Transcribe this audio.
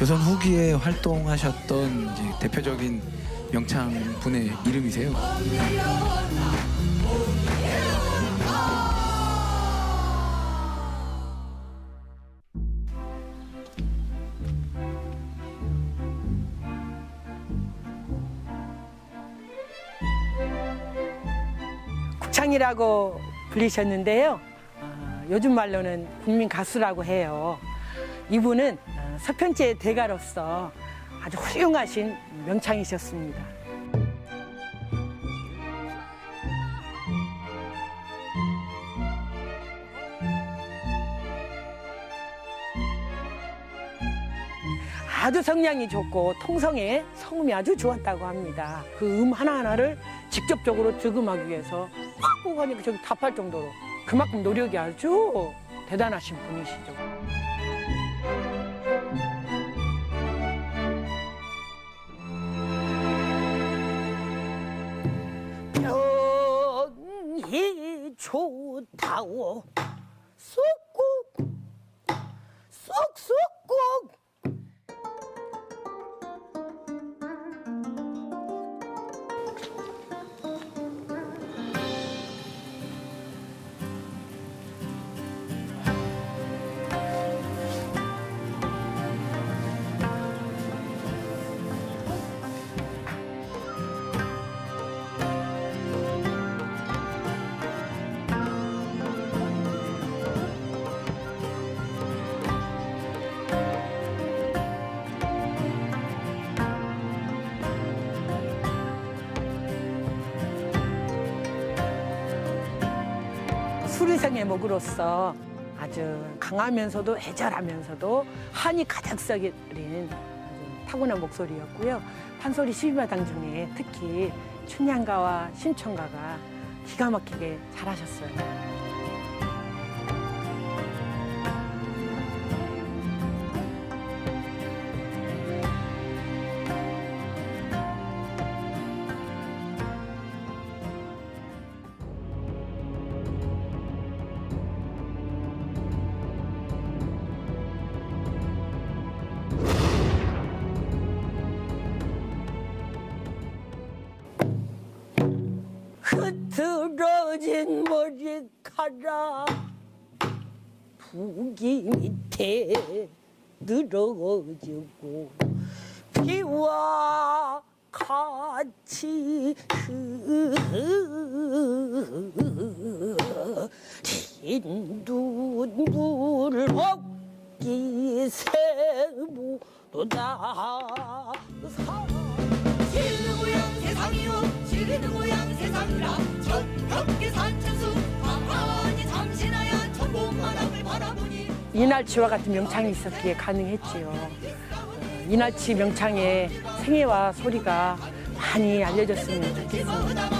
조선 후기에 활동하셨던 이제 대표적인 명창 분의 이름이세요. 국창이라고 불리셨는데요. 어, 요즘 말로는 국민 가수라고 해요. 이분은 어, 서편제 대가로서 아주 훌륭하신 명창이셨습니다. 아주 성량이 좋고 통성에 성음이 아주 좋았다고 합니다. 그 음 하나하나를 직접적으로 득음하기 위해서 꼭 하니까 저기 답할 정도로 그만큼 노력이 아주 대단하신 분이시죠. 이 좋다오. 쏙 수리생의 목으로서 아주 강하면서도 애절하면서도 한이 가득 썩인 아주 타고난 목소리였고요. 판소리 12마당 중에 특히 춘향가와 신청가가 기가 막히게 잘하셨어요. 흐트러진 머리카락 부기 밑에 늘어지고 피와 같이 흰눈물 먹기 세모도다. 지르는 고향 세상이요. 지르는 고향 세상 이날치와 같은 명창이 있었기에 가능했지요. 어, 이날치 명창의 생애와 소리가 많이 알려졌으면 좋겠습니다.